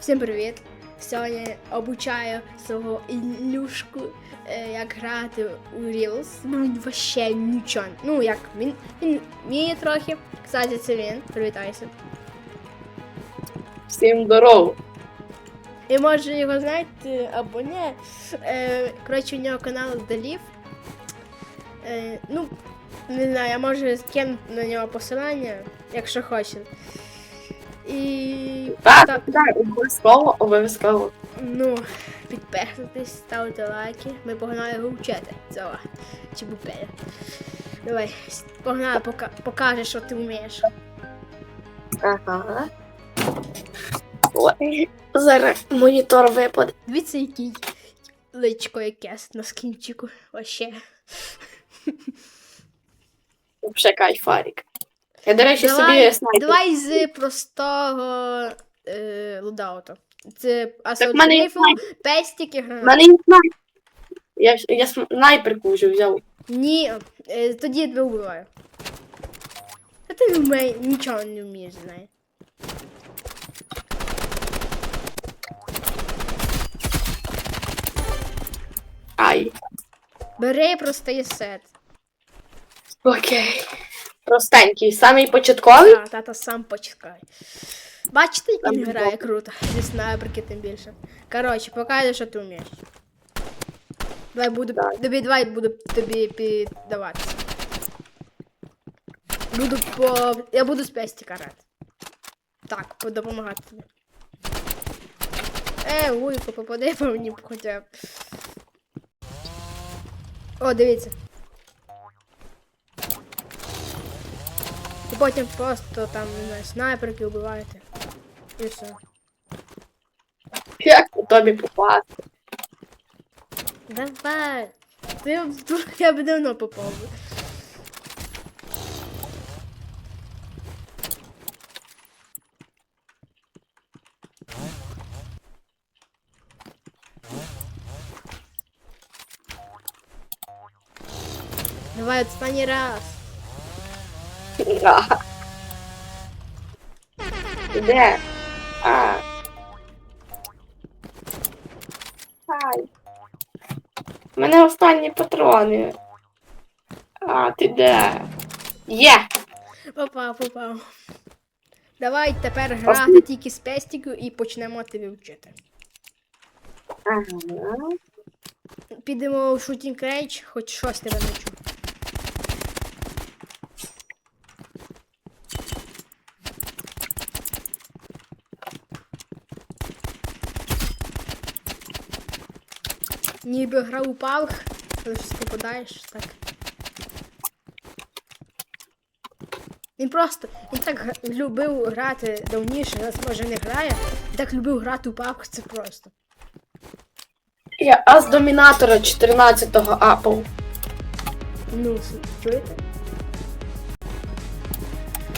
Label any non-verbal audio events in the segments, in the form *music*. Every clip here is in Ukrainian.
Всім привіт! Сьогодні обучаю свого Ілюшку, е, як грати у Reels. Ну він вообще нічого. Ну як, він, він вміє трохи. Кстати, це він. Привітайся. Всім здорово. І може його знаєте або ні. Е, коротше, у нього канал Далів. Е, ну, не знаю, я можу скину на нього посилання, якщо хочете. І Так, та- так, обов'язково, обов'язково. Ну, підписуйтесь, ставте лайки. Ми погнали вчити цього чебупеля. Давай, погнали, пока, покажеш, що ти вмієш. Ага. Ой, зараз монітор випаде. Дивіться, який личко якесь на скінчику. Вообще. Взагалі кайфарик. Я, до речі, Давай, собі снайпер. давай з простого е, лудаута. Це Так в мене є асоціатив, пестик і У гранат. мене є снайпер. Я, я снайперку вже взяв. Ні, е, тоді я тебе вбиваю. А ти не вміє, нічого не вмієш, знає. Ай. Бери простий сет. Окей. Простенький. Самий початковий? Так, тата сам почекай. Бачите, як він грає круто. Зі снайперки тим більше. Коротше, покажи, що ти вмієш. Давай буду. Так. Тобі давай буду тобі піддаватися. Буду по. Я буду з пестика грати. Так, по- допомагати тобі. Е, вуйку, попади по мені хоча б. О, дивіться. І потім просто там, не знаю, снайперки вбиваєте. І все. Як по тобі попасти? Давай. Ти *laughs* в- я б давно попав. би. Давай останній раз. Ага. Де? А. Ай. У мене останні патрони. А, ти де? Є! Попав, попав. Давай тепер грати тільки з пестикою і почнемо тебе вчити. Ага. Підемо у шутінг рейдж, хоч щось тебе навчу. Ніби грав у павх, коли щось попадаєш, так. Він просто, він так гра- любив грати давніше, зараз може не грає. Він так любив грати у павх, це просто. Я ас домінатора 14-го апл. Ну, чуєте?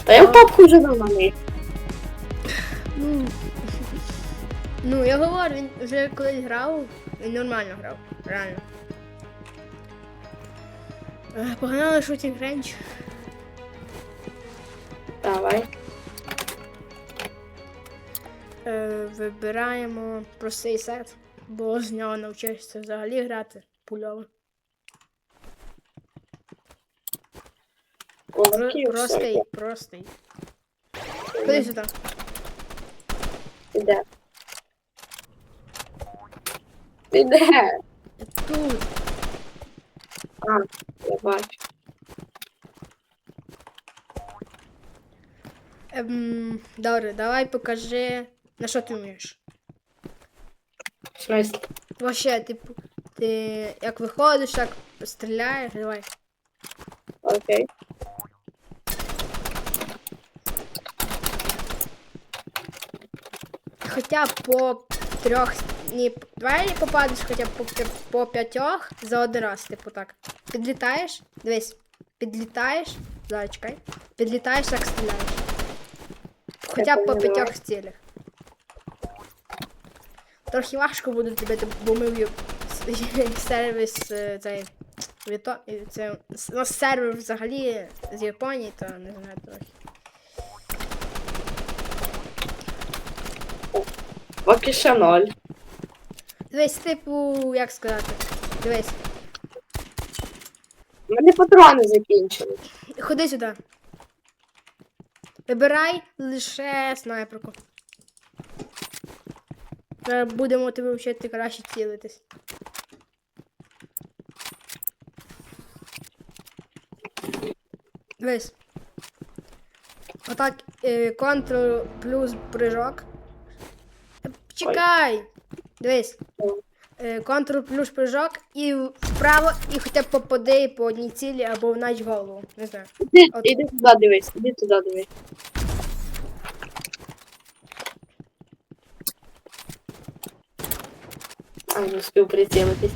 Та я в папку вже давно. Ну, ну, я говорю, він вже колись грав, він нормально грав, реально. Е, Погнали шутінг рейндж. Давай. Е, Вибираємо простий сет, бо з нього навчишся взагалі грати пульово. Про- Простий, простий. Ходи сюди. Ти де? Ти Тут. А, я бачу. Ем, добре, давай покажи, на що ти вмієш. В смислі? Вообще, типу, ти як виходиш, так стріляєш, давай. Окей. Хоча по трьох. Ні, давай попадеш хоча б по, по п'ятьох за один раз, типу так. Підлітаєш, дивись, підлітаєш, зараз чекай, підлітаєш, так стріляєш. Хоча б по п'ятьох цілях. Трохи важко буде тебе, бо ми *laughs* в сервіс е, цей. Віто, це, ну, сервер взагалі з Японії, то не знаю трохи. Поки що ноль. Дивись, типу, як сказати. Дивись, У мене патрони закінчили. ходи сюди. Вибирай лише снайперку. Будемо тебе вчити краще цілитись. Дивись. Отак, е, Ctrl плюс прыжок. Чекай! Дивись. Е, Ctrl плюс прыжок і вправо, і хоча б попади по одній цілі або в голову. Не знаю. Іди, От. іди туди дивись, іди туди дивись. А, не успів прицілитись.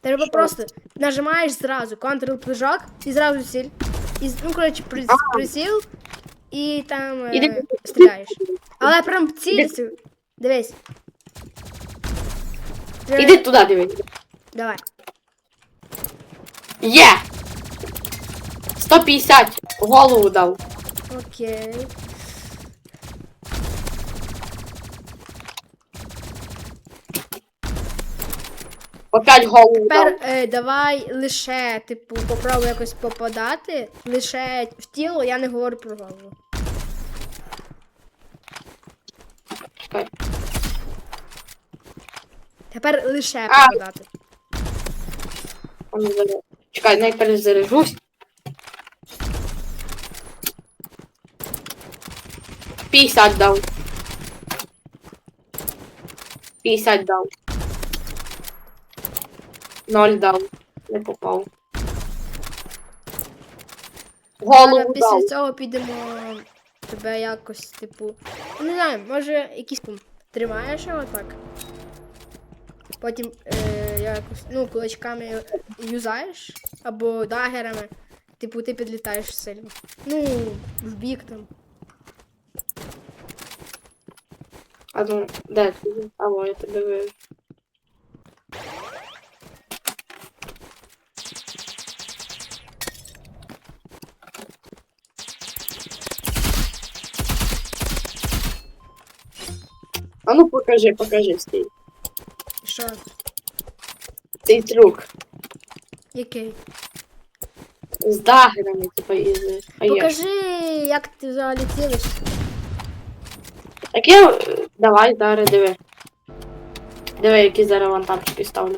Треба просто нажимаєш зразу Ctrl прыжок і зразу ціль. І, ну, коротше, приціл і там е, стріляєш. Але прям ціль. Дивись. Іди туди дивись. Давай. Є! 150 в голову дав. Окей. 5 голову дав. Тепер е, давай лише, типу, попробуй якось попадати. Лише в тіло, я не говорю про голову. Чекай. Тепер лише А. попадати. А ну, зараз. Чекай, най перезаряжусь. П'ятдесят дав. П'ятдесят дав. Ноль дав. Не попав. Голову після дав. цього підемо тебе якось, типу. Не знаю, може якийсь пум. Тримаєш його так. Потім е, якось, ну, кулачками юзаєш або дагерами. Типу, ти підлітаєш сильно. Ну, в бік там. А ну, де ти? Алло, я тебе вижу. А ну покажи, покажи стій. І що? Цей трюк. Який? З дагерами, типа, із АЄ. Покажи, як ти взагалі цілиш. Так я. Давай, зараз диви. Диви, які зараз вантапчики ставлю.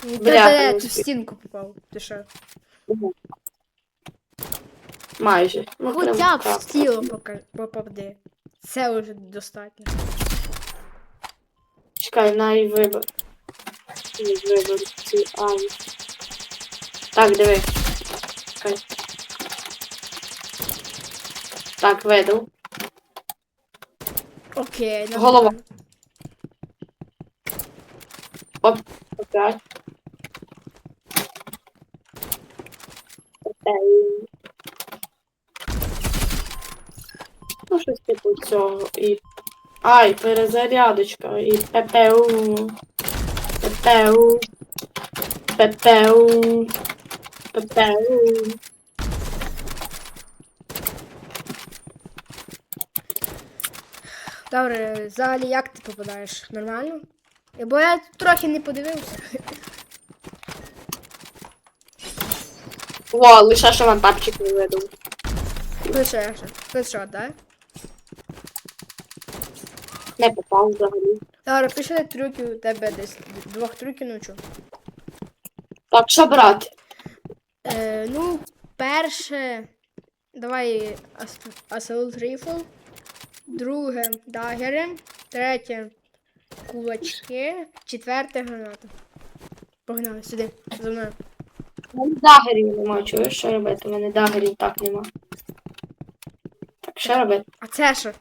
Ти Бля, де не в успів. стінку попав. Ти що? Мгм. Майже. Ну, прям Хоча б так. в тіло пока- попади. Це вже достатньо. Чекай, най вибор. Вибор. Так, диви. Чекай. Так, видав. Окей, нормально. Голова. Оп, опять. Окей. Ну, щось типу цього. І. Ай, перезарядочка. І ППУ. ППУ. ППУ. ППУ. Добре, взагалі як ти попадаєш? Нормально? Бо я трохи не подивився. Во, лише що вантапчик не видав. Лише. Хедшот, да? Не попав взагалі. Добре, пішли трюки у тебе десь. Двох трюків навчу. Так, що брати? Е, ну, перше. Давай Assault Rifle. Друге дагери. Третє кулачки. Четверте граната. Погнали сюди, за мною. У мене дагерів нема, чуєш, що робити? У мене дагерів так нема. Так, що робити? А це що?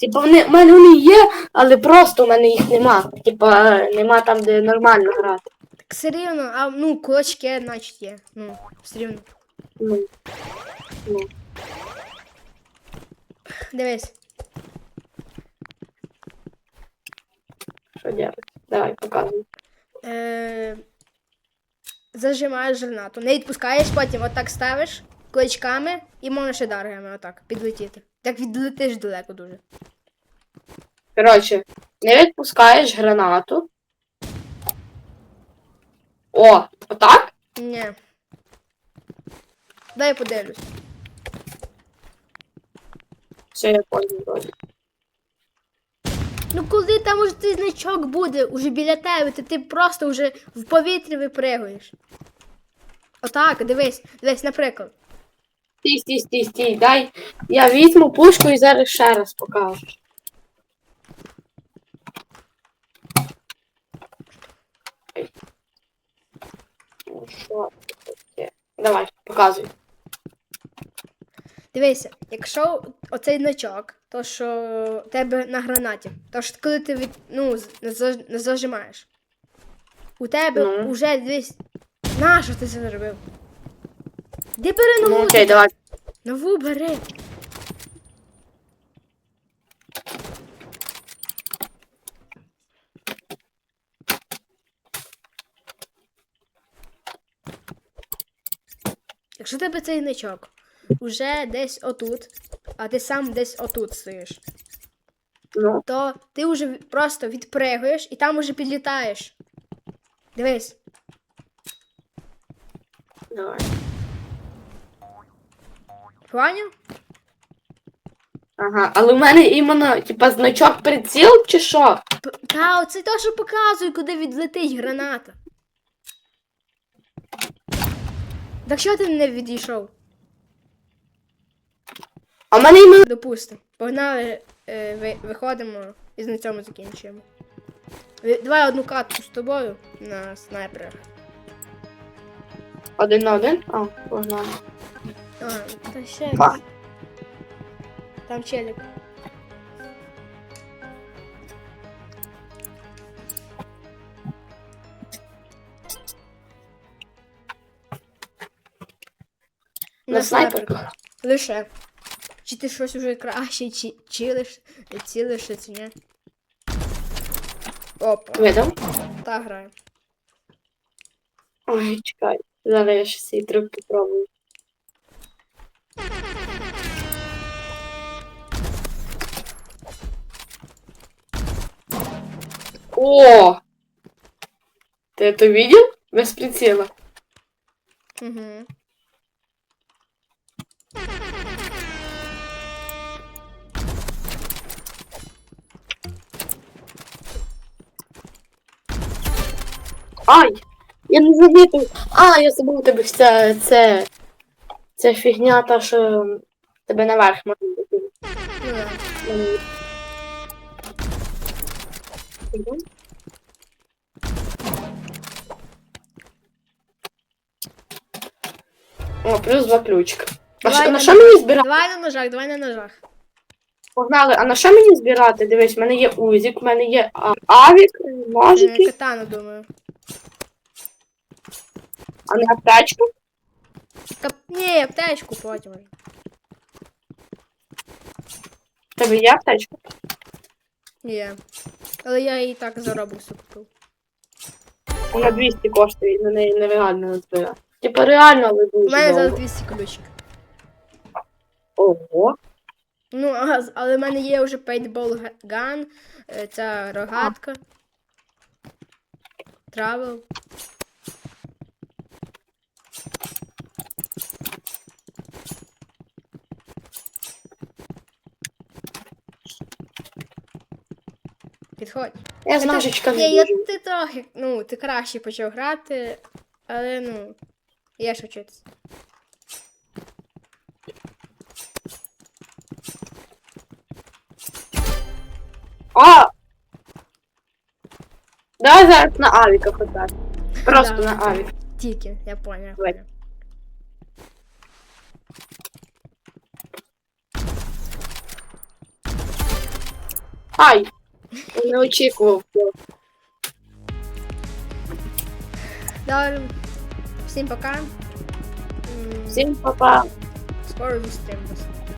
Типа вони, в мене вони є, але просто у мене їх нема. Типа нема там, де нормально грати. Так все рівно, а ну кулачки, значить є. Ну, все рівно. Ну, ну. Дивись. Що робити? Давай, показуй. Е, зажимаєш гранату. Не відпускаєш, потім отак ставиш. кличками і ще даргами отак підлетіти. Так відлетиш далеко дуже. Коротше, не відпускаєш гранату. О, отак? Ні. Дай я подивлюсь. Все, я понял. Ну коли там уже цей значок буде, уже біля тебе, то ти просто вже в повітрі випригуєш. Отак, дивись, дивись, наприклад. Стій, стій, стій, стій, дай. Я візьму пушку і зараз ще раз покажу. Ну, що таке? Давай, показуй. Дивися, якщо оцей значок, то що в тебе на гранаті, то що коли ти від, ну, заж- зажимаєш, у тебе Ну. вже дивись. На що ти це зробив? Де бери нову? Ну окей, давай. Нову бери. Якщо тебе цей значок уже десь отут, а ти сам десь отут стоїш, Ну, то ти вже просто відпригуєш і там уже підлітаєш. Дивись. давай. Поняв? Ага, але в мене іменно, типа, значок приціл чи що? П- Та, оце то, що показує, куди відлетить граната. Так що ти не відійшов? А в мене іменно. Допустим. Погнали, е, ви, виходимо і на цьому закінчуємо. Ви- Давай одну катку з тобою на снайперах. Один на один? А, погнали. А, та ще. Там челік. На снайперках? Лише. Чи ти щось уже краще, чи чилиш, цілиш, чи ні? Опа, Видав? та грає. Ой, чекай. Зараз я ще цей трюк попробую. О! Ты это видел? Без прицела. Угу. Ай! Я не замітив. А, я забув тебе це. Це. Це фігня та, що тебе наверх можна бути. О, плюс два ключика. А Давай що, на на- що мені збирати? Давай на ножах, давай на ножах. Погнали, а на що мені збирати? Дивись, в мене є узік, в мене є а, авік, Е, ножики, Катану, думаю. а не аптечку. Кап... Ні, аптечку потім. В тебе є аптечка? Є. Але я її так заробив купив. Вона 200 коштує, на неї нереально назбирати. Типа реально, але У дуже мене зараз 200 ключик. Ого. Ну, а, але в мене є вже пейнтбол ган, е, ця рогатка. Травел. Підходь. Я з ножичками Ні, я, ти трохи, ну, ти краще почав грати, але ну, є що вчитися. А! Давай зараз на авіка хватати. Просто Да. на авік. Тільки, я поняв. Давай. поняв. Ай! Не очікував. Добре. Всім пока. Всім па-па. Скоро зустрінемось.